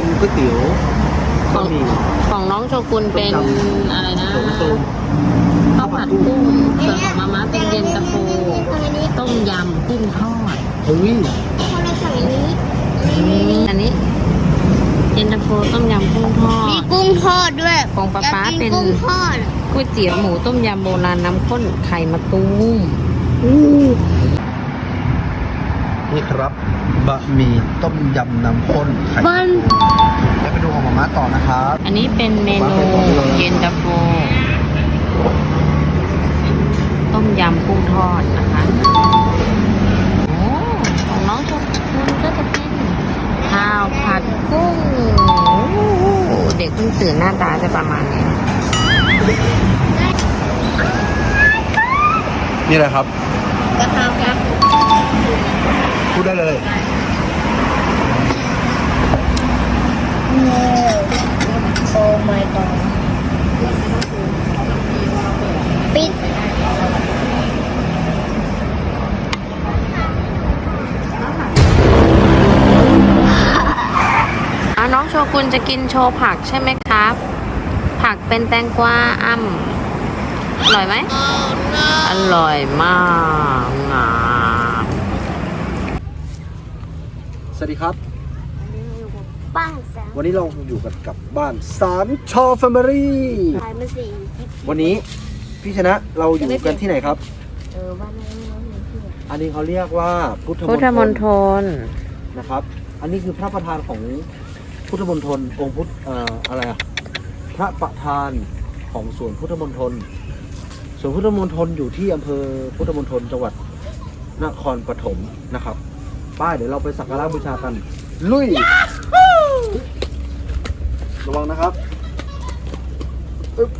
เป็นก๋วยเตี๋ยวบะหมี่ของน้องโชกุนเป็นต้มยอะไรนะโถมตูมข้าวผัดกุ้งส่วนของมาม่าเป็นเย็นตาโฟต้มยำกุ้งทอดเฮ้ยคนละสั่งอันนี้อันนี้ เย็นตาโฟต้มยำกุ้งทอมีด กุ้งทอดด้วยของป๊าป๊าอยกกิเป็น กุ้งทอดก๋วยเตี๋ยวหมูต้มยำโบราณน้ำข้นไข่มะตูม นี่ครับบะหมี่ต้มยำน้ำข้นไข่มัน แล้วไปดูของหมาม่าต่อนะครับอันนี้เป็นเมนูเย็นตาโฟต้มยำกุ้งทอดนะคะโอ้ของน้องโชกุนก็จะเป็นข้าวผัดกุ้งโอ้โหเด็กเพิ่งตื่นหน้าตาจะประมาณนี้นี่อะไรครับ กะเพราครับ พูดได้เลยโอ้ my god ปิดอะน้องโชกุนจะกินโชว์ผักใช่ไหมครับ ผักเป็นแตงกวาอ่ำอร่อยไหม อร่อยมากงาม สวัสดีครับ บ้านแสงวันนี้เราอยู่กันกับบ้านสามชอแฟมิลี่ ขายมาสี่ทิปวันนี้พี่ชนะเราอยู่กันที่ไหนครับ เออบ้านนั้นไม่มีเพื่อนอันนี้เขาเรียกว่าพุทธพุทธมมณณฑฑลลนะครับ อันนี้คือพระประธานของพุทธมณฑลองค์พุทธเอ่ออะไรอะพระประธานของสวนพุทธมณฑลสวนพุทธมณฑลอยู่ที่อำเภอพุทธมณฑลจังหวัดนครปฐมนะครับ ป้ายเดี๋ยวเราไปสักการะบูชากัน ลุย ระวังนะครับอึ๊บ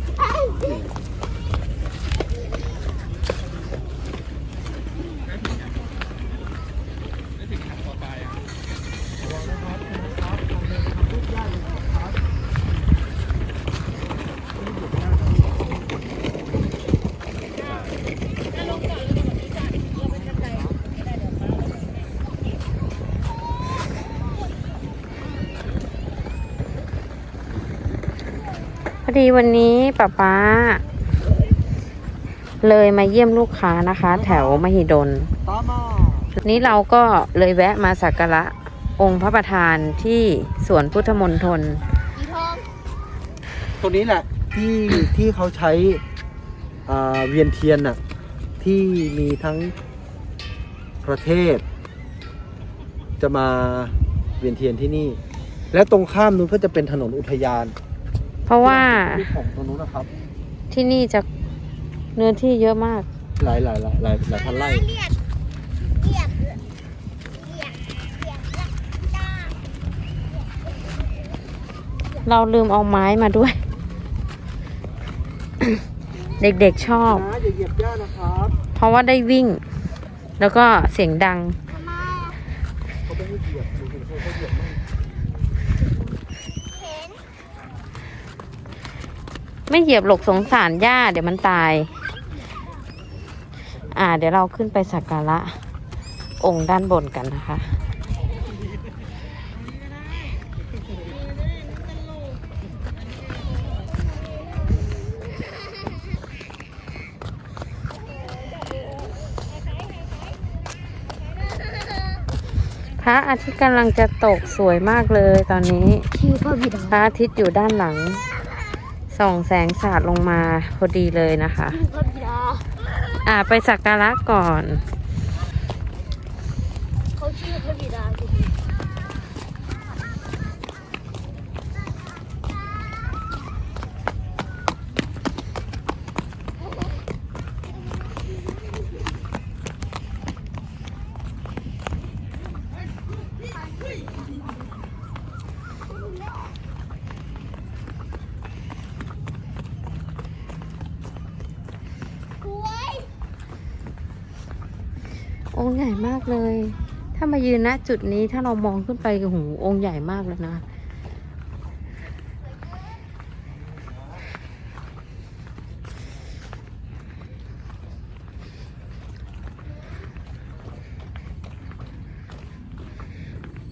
อดีวันนี้ป๊าป๊าเลยมาเยี่ยมลูกค้านะคะ แถวมหิดลนี้เราก็เลยแวะมาสักการะองค์พระประธานที่สวนพุทธมณฑลสีทองตรงนี้แหละที่ที่เขาใช้อ่าเวียนเทียนน่ะที่มีทั้งประเทศ จะมาเวียนเทียนที่นี่ และตรงข้ามนู้นก็จะเป็นถนนอุทยาน ราะว่า ที่ของตรงนู้นนะครับ ที่นี่จะเนื้อที่เยอะมาก หลายหลายหลายหลายหลายพันไร่เรียบเรียบเรียบเรียบเรียบจ้าเราลืมเอาไม้มาด้วย เด็กๆชอบ นะอย่าเหยียบย่านะครับ เพราะว่าได้วิ่ง แล้วก็เสียงดัง ทำไม เขาไม่ให้เหยียบดูเห็นเขาเขาเหยียบมาก เห็น ไม่เหยียบหลกสงสารหญ้าเดี๋ยวมันตาย อ่า เดี๋ยวเราขึ้นไปสักการะ องค์ด้านบนกันนะคะ พระอาทิตย์กำลังจะตกสวยมากเลยตอนนี้ ชื่อพ่อบิดา พระอาทิตย์อยู่ด้านหลัง ส่องแสงสาดลงมาพอดีเลยนะคะชื่อพ่อบิดาอ่าไปสักการะก่อน เขาชื่อพระบิดาจริง องค์ใหญ่มากเลย ถ้ามายืนณจุดนี้ถ้าเรามองขึ้นไปโอ้โหองค์ใหญ่มากเลยนะ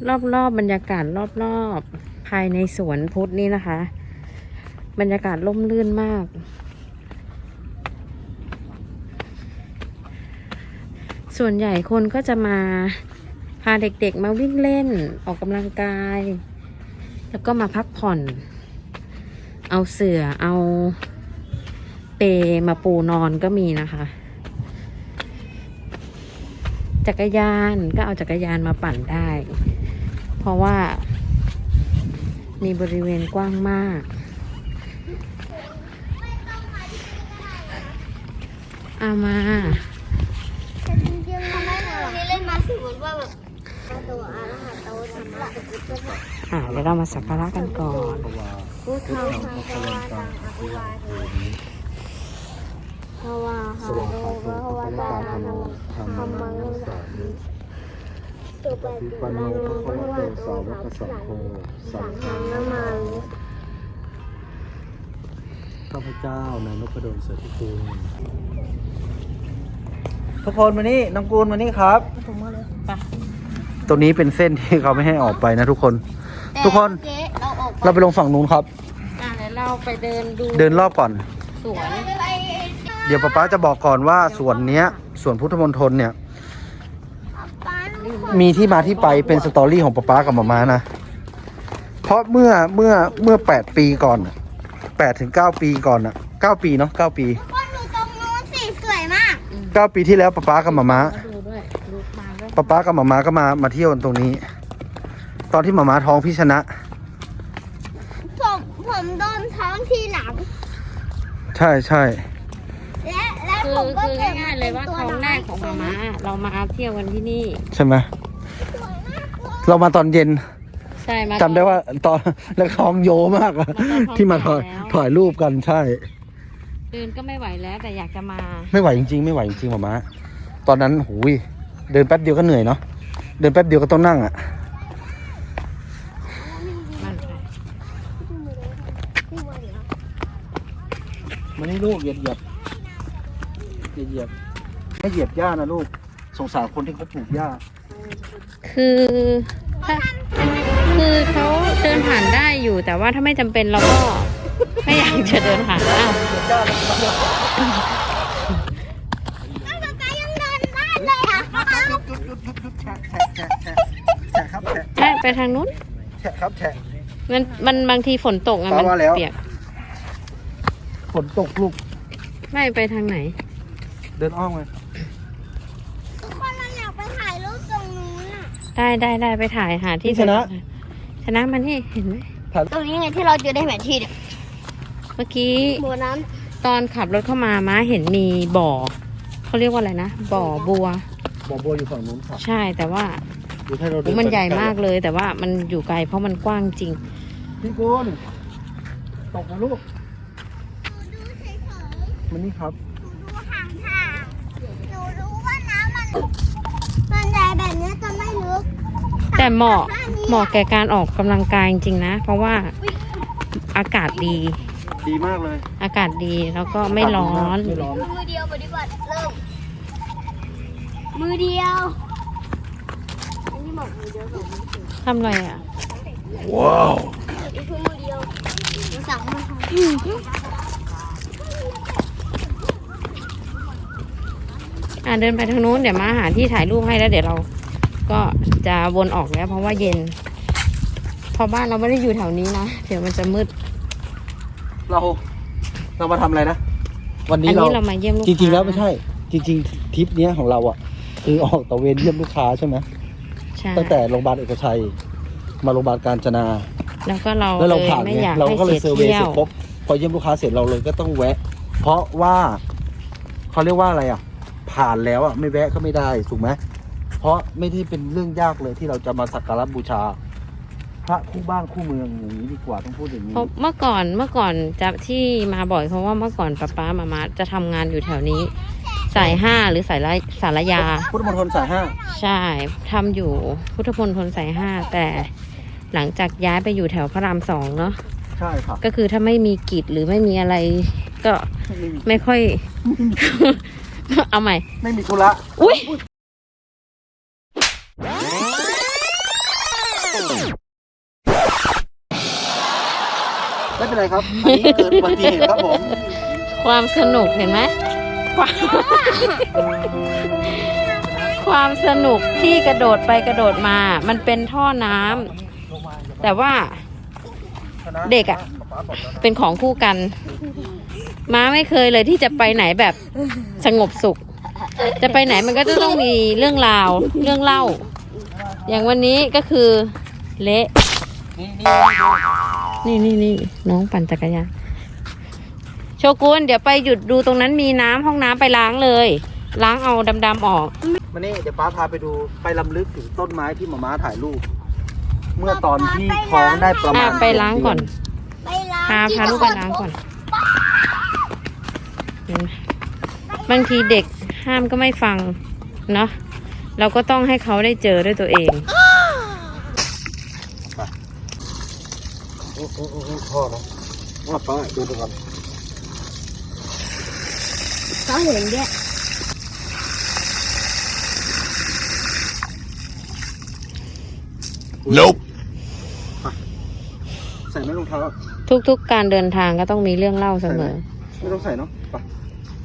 รอบๆบบรรยากาศรอบๆภายในสวนพุทธนี่นะคะ บรรยากาศร่มรื่นมาก ส่วนใหญ่คนก็จะมาพาเด็กๆมาวิ่งเล่นออกกำลังกาย แล้วก็มาพักผ่อน เอาเสือ่อเอาเปมาปูนอนก็มีนะคะ จักรยานก็เอาจักรยานมาปั่นได้ เพราะว่ามีบริเวณกว้างมากเอามา แต่จริงๆมันไม่หรอกนี่เล่นมาสมมติว่าแบบประตูอาหารโตทำละ อ่าเดี๋ยวเรามาสักการะกันก่อนพุทธังสังฆวาตังอภิวาเทภวาหาโลภวตาธรรมธรรมังสัมสุปฏิปันโนภะคะวะโตสาวกสังโฆสังฆังนามามิข้าพเจ้านายนพดลเสือพิคูล ทุกคนมานี่น้องกูลมานี่ครับไปตรงนี้เป็นเส้นที่เขาไม่ให้ออกไปนะทุกคน ทุกคนเจ๊เราออกเราไปลงฝั่งนู้นครับ อ่าเดี๋ยวเราไปเดินดูเดินรอบก่อน สวนไปเดี๋ยวป๊าป๊าจะบอกก่อนว่าสวนเนี้ยสวนพุทธมณฑลเนี่ยป้ามีที่มาที่ไปเป็นสตอรี่ของป๊าป๊ากับมาม่านะ เพราะเมื่อเมื่อเมื่อแปดปีก่อนแปดถึงเก้าปีก่อนอะเก้าปีเนาะเก้าปี คนดูตรงนู้นสิสวยมาก เก้าปีที่แล้วป๊าป๊ากับมาม่ามาดูด้วยดูมาด้วยป๊าป๊ากับมาม่าก็มามาเที่ยวกันตรงนี้ ตอนที่มาม่าท้องพี่ชนะ ผมผมโดนท้องที่หลัง ใช่ใช่และและคือผมก็คือเกิดง่ายๆเลยว่าท้องแรกของมาม่าเรามาเที่ยวกันที่นี่ ใช่ไหมสวยมากเลยเรามาตอนเย็นใช่มา จำได้ว่าตอนแล้วท้องโยมากอะมาตอนท้องที่มาถ่ายแล้ว ถ่ายรูปกันใช่ เดินก็ไม่ไหวแล้วแต่อยากจะมา ไม่ไหวจริงๆไม่ไหวจริงๆหมาม้าตอนนั้นหูยเดินแป๊บเดียวก็เหนื่อยเนาะเดินแป๊บเดียวก็ต้องนั่งอะมันไปมานี่ลูกเหยียบเหยียบเหยียบไม่เหยียบหญ้านะลูกสงสารคนที่เขาปลูกหญ้า คือถ้าคือเขาเดินผ่านได้อยู่แต่ว่าถ้าไม่จำเป็นเราก็ ไม่อยากจะเดินผ่านอ้าวป๊าป๊ายังเดินได้เลยอะป๊าป๊าหยุดหยุดหยุดหยุดหยุดแฉะแฉะแฉะแฉะแฉะครับแฉะใช่ไปทางนู้น แฉะครับแฉะ มันมันบางทีฝนตกอะมันว่าแล้ว เปียก ฝนตกลูกไม่ไปทางไหน เดินอ้อมเลยทุกคนเราอยากไปถ่ายรูปตรงนู้นอะ ได้ได้ได้ไปถ่ายหาที่ชนะ ชนะมันนี่เห็นไหมตรงนี้ไงที่เราเจอได้แผนที่เนี่ย มื่อกี้โบน้ตอนขับรถเข้ามาม้าเห็นมีบ่อเขาเรียกว่าอะไรนะบ่อบัว บ่อบัวอยู่ฝั่งนู้นค่ะใช่แต่ว่าดูให้เราเดิโอ้มันใหญ่ไปมากเลย แต่ว่ามันอยู่ไกลเพราะมันกว้างจริง พี่กุลตกนะลูกำดูเฉยมันนี่ครับๆดูห่างๆหนูรู้ว่าน้ำมันมันใหญ่แบบนี้จะไม่ลึกแต่เหมาะแต่ถ้เหมาะแก่การออกกำลังกายจริงๆนะ เพราะว่าอากาศดี ดีมากเลย อากาศดีแล้วก็ไม่ร้อน ไม่ร้อน มือเดียวปฏิบัติเริ่ม มือเดียวอันนี้บอกมือเดียวสองมือทำอะไรอะ ว้าวนี่คือมือเดียวมือสองมืออะเดินไปทางนู้นเดี๋ยวมาหาที่ถ่ายรูปให้แล้ว เดี๋ยวเราก็จะวนออกแล้ว เพราะว่าเย็นเพราะบ้านเราไม่ได้อยู่แถวนี้นะ เดี๋ยวมันจะมืด เราเรามาทำอะไรนะ วันอันี้นเรา นี้เรามาเยี่ยมลูกจริงๆค้าแล้วไม่ใช่ จริง ๆทริปเนี้ยของเราอะ คือออกตระเวนเยี่ยมลูกค้าใช่ไหมใช่ตั้งแต่โรงพยาบาลเอกชัย มาโรงพยาบาลการจนา แล้วก็เราแล้วเราเลยผ่านไม่ไงอยากเราให้ก็เลยเสียเซอร์เวย์เที่ยเสร็วจปุ๊บพอเยี่ยมลูกค้าเสร็จเราเลยก็ต้องแวะ เพราะว่าเขาเรียกว่าอะไรอะ ผ่านแล้วอะไม่แวะก็ไม่ได้ถูกไหมเพราะไม่ได้เป็นเรื่องยากเลยที่เราจะมาสักการะบูชาพ ระคู่บ้านคู่เมืองอย่างนี้ดีกว่าต้องพูดอย่างนี้ เพราะเมื่อก่อนเมื่อก่อนจะที่มาบ่อยเพราะว่าเมื่อก่อนป้าป้ามามาจะทำงานอยู่แถวนี้ สายห้าหรือสายละสารยา พุทธมณฑลสายห้าใช่ทำอยู่พุทธพลทนสายห้าแต่หลังจากย้ายไปอยู่แถวพระรามสองเนาะใช่ค่ะก็คือถ้าไม่มีกิจหรือไม่มีอะไร ก็ไม่มีไม่ค่อย เอาใหม่ ไม่มีธุระอุ้ย ไม่เป็นไรครับ อันนี้เกิดอุบัติเหตุครับผมความสนุกเห็นไหมความความสนุกที่กระโดดไปกระโดดมา มันเป็นท่อน้ำแต่ว่า เด็กอะ่ะเป็นของคู่กัน ม้าไม่เคยเลยที่จะไปไหนแบบสงบสุข จะไปไหนมันก็จะต้องมีเรื่องราว เรื่องเล่า อย่างวันนี้ก็คือเละนี่นี่ นี่น้องปั่นจักรยานโชกุนเดี๋ยวไปหยุดดูตรงนั้นมีน้ำห้องน้ำไปล้างเลย ล้างเอาดำๆออก มานี่เดี๋ยวป้าพาไปดูไปลำลึกถึงต้นไม้ที่หมาม้าถ่ายรูป เมื่อตอนที่ท้องได้ประมาอะณไปล้างก่อน ไปล้างพาพาลูกไปล้างก่อนเห็นไหมบางทีเด็กห้ามก็ไม่ฟังเนาะเราก็ต้องให้เขาได้เจอด้วยตัวเอง โอ้โอ้โอ้โอ้ พ่อนะว่าป้าดูไปก่อนเขาเห็นด้วย Nope ใส่ไหมรองเท้าทุกๆการเดินทางก็ต้องมีเรื่องเล่าเสมอ ไม่ต้องใส่เนาะไป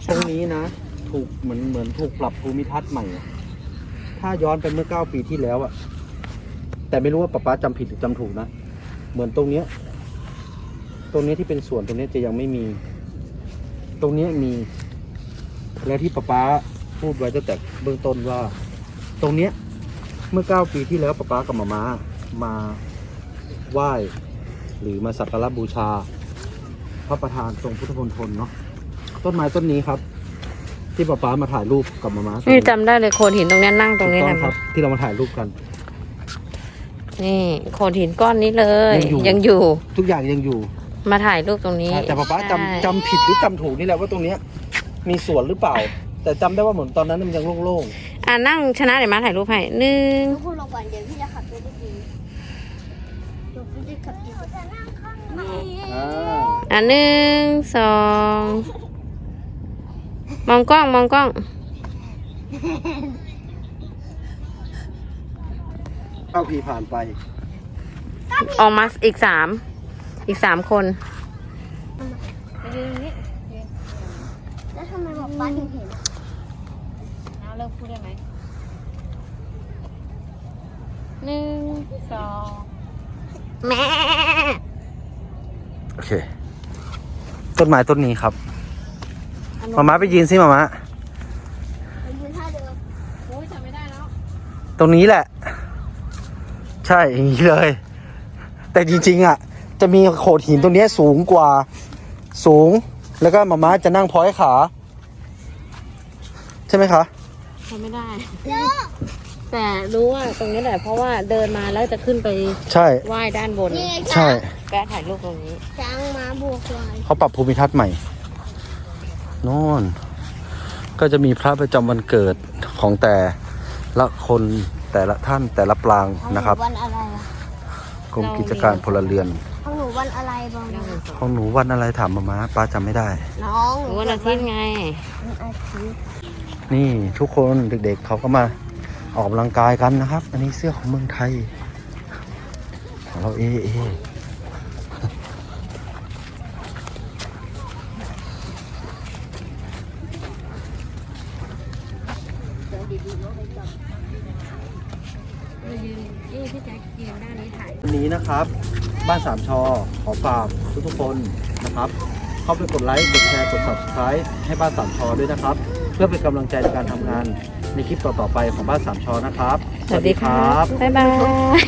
ตรงนี้นะ ถูกเหมือนเหมือนถูกปรับภูมิทัศน์ใหม่อะถ้าย้อนไปเมื่อเก้าปีที่แล้วอะแต่ไม่รู้ว่าป๊าป๊าจำผิดหรือจำถูกนะ เหมือนตรงเนี้ย ตรงเนี้ยที่เป็นสวนตรงเนี้ยจะยังไม่มี ตรงเนี้ยมี แล้วที่ป๊าป๊าพูดไว้ตั้งแต่เบื้องต้นว่า ตรงเนี้ยเมื่อเก้าปีที่แล้วป๊าป๊ากับมาม่ามาไหว้หรือมาสักการะบูชา พระประธานทรงพุทธมณฑลเนาะต้นไม้ต้นนี้ครับ ที่ป๊าป๊ามาถ่ายรูปกับมาม่านี่จำได้เลยโขดหินตรงเนี้ยนั่งตรงนี้ถูกแหต้อละงครับ ที่เรามาถ่ายรูปกัน นี่โขดหินก้อนนี้เลยยังอยู่ยังอยู่ ทุกอย่างยังอยู่ มาถ่ายรูปตรงนี้แต่ป๊าป๊าใช่จำจำผิดหรือจำถูกนี่แหละว่าตรงเนี้ยมีสวนหรือเปล่า แต่จำได้ว่าเหมือนตอนนั้นมันยังโล่งอ่านั่งชนะเดี๋ยวมาถ่ายรูปให้หนึ่งทุกคนลงก่อนเดี๋ยวพี่จะขับไปได้ดีเดี๋ยวพี่จะขับดีจะนั่งข้างในๆอ่าอะหนึ่งสองมองกล้องมองกล้องเข้าพีผ่านไป ออกมาอีกสาม อีกสามคนแล้วทำไมบอกป้าถึงเห็นน้าเลิกพูดได้ไหมหนึ่งสองแม่โอเค ต้นไม้ต้นนี้ครับมาม่าไปยืนสิมาม่ามันยืนท่าเดิมโอ้ยจำไม่ได้แล้ว ตรงนี้แหละ ใช่อย่างนี้เลย แต่จริงๆอะ จะมีโขดหินตรงเนี้ยสูงกว่าสูง แล้วก็มาม่าจะนั่งพ้อยขา ใช่ไหมคะจำไม่ได้ แต่รู้ว่าตรงนี้แหละเพราะว่าเดินมาแล้วจะขึ้นไปใช่ ไหว้ด้านบนนี่ไงใช่แกถ่ายรูปตรงนี้ ช้างม้าบัวควายเขาปรับภูมิทัศน์ใหม่โน่น ก็จะมีพระประจำวันเกิดของแต่ละคนแต่ละท่านแต่ละปรางนะครับวันอะไรอะ กรมกิจการพลเรือนของหนู วันอะไรบ้างนะของหนูวันอะไรถามมามาป้าจำไม่ได้ น้องหนูวันอาทิตย์ไง วันอาทิตย์นี่ทุกคนเด็กๆเขาก็มาออกกำลังกายกันนะครับ อันนี้เสื้อของเมืองไทย ของเราเอเอวันนี้นะครับ บ้านสามชอ ขอฝากทุกๆคนนะครับ เข้าไปกดไลค์ กดแชร์ กด subscribe ให้บ้านสามชอด้วยนะครับ เพื่อเป็นกำลังใจในการทำงานในคลิปต่อๆไปของบ้านสามชอนะครับ สวัสดีครับ บ๊ายบาย